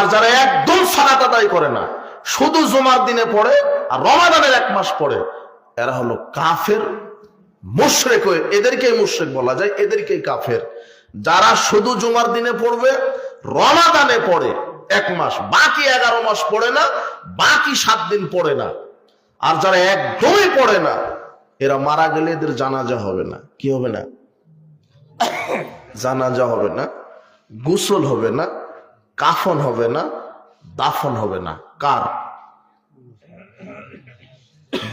আর যারা একদম সালাত আদায় করে না, শুধু জুমার দিনে পড়ে আর রমাদানের এক মাস পড়ে, এরা হলো কাফের মুশরেক হয়ে, এদেরকেই মুশরেক বলা যায়, এদেরকেই কাফের। যারা শুধু জুমার দিনে পড়বে, রমাদানে পড়ে এক মাস, বাকি এগারো মাস পড়ে না, বাকি সাত দিন পড়ে না। আর যারা একদমই পড়ে না, এরা মারা গেলে এদের জানাজা হবে না। কি হবে না? জানাজা হবে না, গোসল হবে না কাফন হবে না, দাফন হবে না। কার?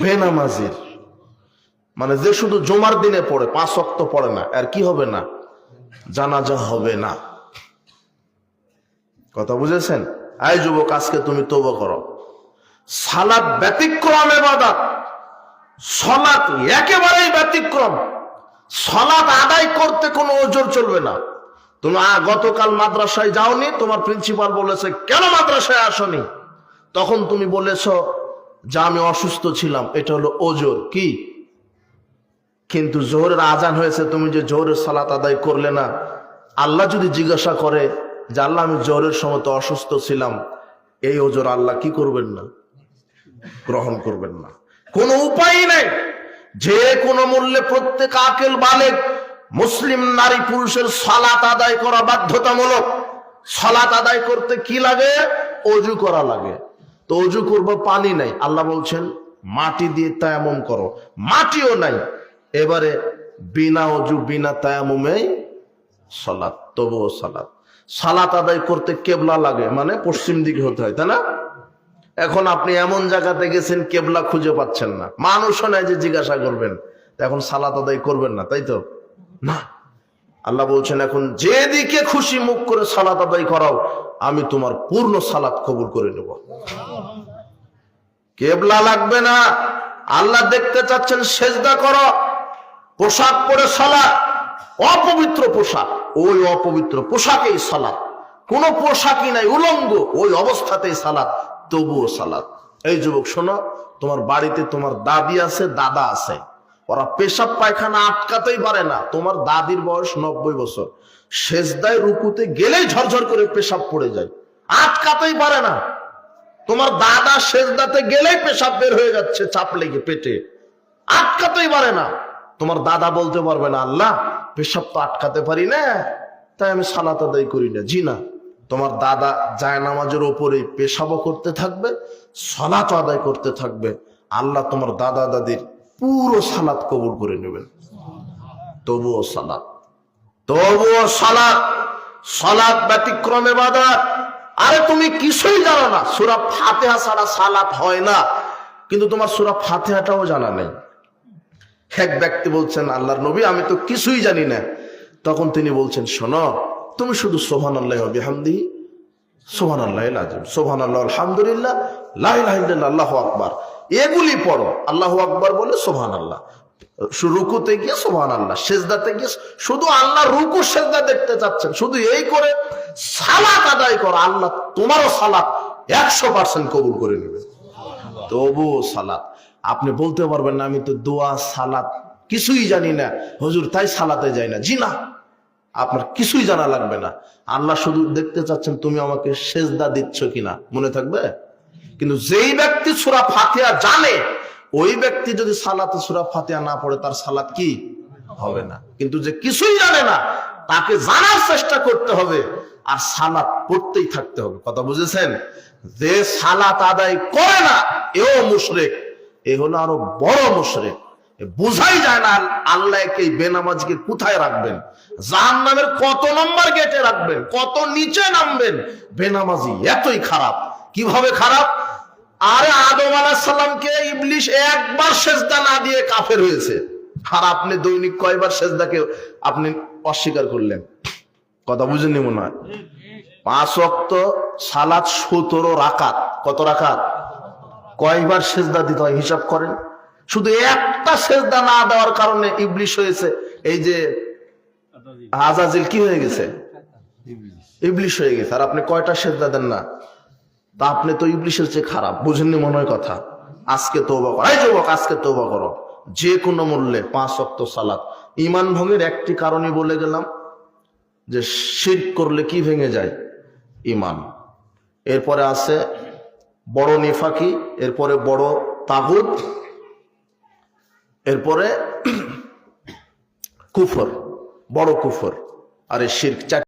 বেনামাজির। মানে যে শুধু জমার দিনে পড়ে, পাঁচ অক্ত পড়ে না, আর কি হবে না? জানাজা হবে না। কথা বুঝেছেন? আই যুবক, আজকে তুমি তবু করো। সালাদ ব্যতিক্রম এবাদাত সলাৎ একেবারেই ব্যতিক্রম। সলাৎ আদায় করতে কোনো ওজোর চলবে না। তুমি আ- গতকাল মাদ্রাসায় যাওনি? তোমার প্রিন্সিপাল বলেছে, কেন মাদ্রাসায় আসনি? তখন তুমি বলেছ, যে আমি অসুস্থ ছিলাম, এটা হলো ওজোর। কি? কিন্তু জোহরের আজান হয়েছে, তুমি যে জোহরের সালাত আদায় করলে না, আল্লাহ যদি জিজ্ঞাসা করে যে, আল্লাহ, আমি জোহরের সময় তো অসুস্থ ছিলাম, এই ওজোর আল্লাহ কি করবেন না? গ্রহণ করবেন না। কোনো উপায় নেই। যে কোনো মূল্যে প্রত্যেক আকেল বালেক মুসলিম নারী পুরুষের সালাত আদায় করা বাধ্যতামূলক। সালাত আদায় করতে কি লাগে? অজু করা লাগে। তো অজু করব, পানি নাই। আল্লাহ বলছেন, মাটি দিয়ে তায়ামুম করো। মাটিও নাই। এবারে বিনা অজু, বিনা তায়ামুমেই সালাত, তবুও সালাত। সালাত আদায় করতে কেবলা লাগে মানে পশ্চিম দিকে হতে হয়, তাই না? এখন আপনি এমন জায়গাতে গেছেন, কেবলা খুঁজে পাচ্ছেন না। মানুষও নাই যে জিজ্ঞাসা করবেন। এখন সালাত আদায় করবেন না, তাই তো? না। আল্লাহ বলছেন, এখন যেদিকে খুশি মুখ করে সালাত আদায় করাও, আমি তোমার পূর্ণ সালাত কবুল করে নেব। কেবলা লাগবে না। আল্লাহ দেখতে চাচ্ছেন, সেজদা করো। পোশাক পরে সালাত। অপবিত্র পোশাক। ওই অপবিত্র পোশাকেই সালাত। কোন পোশাকই নাই, উলঙ্গ। ওই অবস্থাতেই সালাত, তবুও সালাত। এই যুবক, শোনো, তোমার বাড়িতে তোমার দাদি আছে, দাদা আছে। ওরা পেশাব পায়খানা আটকাতেই পারে না। তোমার দাদির বয়স নব্বই বছর। শেষদায় রুকুতে গেলেই ঝরঝর করে পেশাব পড়ে যায়। আটকাতেই পারে না। তোমার দাদা শেষদাতে গেলেই পেশাব বের হয়ে যাচ্ছে চাপ লেগে পেটে। আটকাতেই পারে না। তোমার দাদা বলতে পারবে না, আল্লাহ, পেশাব তো আটকাতে পারি না, তাই আমি সালাত আদায় করি না। জি না। তোমার দাদা জায় নামাজের ওপরে পেশাবও করতে থাকবে, সালাত আদায় করতে থাকবে। আল্লাহ তোমার দাদা দাদির পুরো সালাত কবুল করে নেবেন। তবুও সালাত তবুও সালাত সালাত ব্যতিক্রমে বাধা। আরে তুমি কিছুই জানো না। সুরা ফাতেহা ছাড়া সালাত হয় না। কিন্তু তোমার সুরা ফাতেহাটাও জানা নেই। এক ব্যক্তি বলছেন, আল্লাহর নবী, আমি তো কিছুই জানি না। তখন তিনি বলছেন, শোনো, তুমি শুধু সোহান আল্লাহ হামদি সোহান আল্লাহ সোহান আল্লাহ আলহামদুলিল্লাহ আল্লাহ আকবার। এগুলি পড়ো। আল্লাহ আকবর বলে সোহান আল্লাহ রুকুতে গিয়ে সোহান আল্লাহ সেজদাতে গিয়ে শুধু আল্লাহ রুকু সেজদা দেখতে চাচ্ছেন। শুধু এই করে সালাত আদায় করো, আল্লাহ তোমারও সালাত একশো পার্সেন্ট কবুল করে নেবে। তবুও সালাত। আপনি বলতে পারবেন না, আমি তো দোয়া, সালাত কিছুই জানি না। হুজুর, তাই সালাতে যাই না। জি না, আপনার কিছুই জানা লাগবে না। আল্লাহ শুধু দেখতে চাচ্ছেন, তুমি আমাকে সেজদা দিচ্ছ কিনা। মনে থাকবে? কিন্তু যেই ব্যক্তি সুরা ফাতিয়া জানে, ওই ব্যক্তি যদি সালাতে সুরা ফাতিহা না পড়ে, তার সালাত কি? হবে না। কিন্তু যে কিছুই জানে না, তাকে জানার চেষ্টা করতে হবে আর সালাত পড়তেই থাকতে হবে। কথা বুঝেছেন? যে সালাত আদায় করে না, এও মুশরেক, এ হলো আরও বড় মুশরেক। বোঝাই যায় না আল্লাহ এই বেনামাজকে কোথায় রাখবেন? জাহান নামের কত নম্বর গেটে রাখবেন? কত নিচে নামবেন? বেনামাজি এতই খারাপ। কীভাবে খারাপ? আরে আদম আলাহিসাল্লামকে ইবলিশ একবার সেজদা না দিয়ে কাফের হয়েছে। আর আপনি দৈনিক কয়বার সেজদাকে আপনি অস্বীকার করলেন? কথা বুঝেননি মনে হয়? পাঁচ অক্ত সালাত সতেরো রাকাত। কত রাকাত? কয়বার সেজদা দিতে হয়? হিসাব করেন। শুধু একটা সেজদা না দেওয়ার কারণে ইবলিশ হয়েছে। এই যে আজাজিল কি হয়ে গেছে? ইবলিশ হয়ে গেছে। আর আপনি কয়টা সেজদা দেন না? তা আপনি তো ইবলিশের চেয়ে খারাপ, বুঝেননি মনে হয় কথা। আজকে তৌবা করো। এই যুবক, আজকে তৌবা করো। যে কোনো মূল্যে পাঁচ অক্ত সালাত। ইমান ভঙ্গের একটি কারণই বলে গেলাম যে শির করলে কি ভেঙে যায়? ইমান এরপরে আছে বড় নিফাকি, এরপরে বড় তাগুদ এরপরে কুফর, বড় কুফর। আর এই চার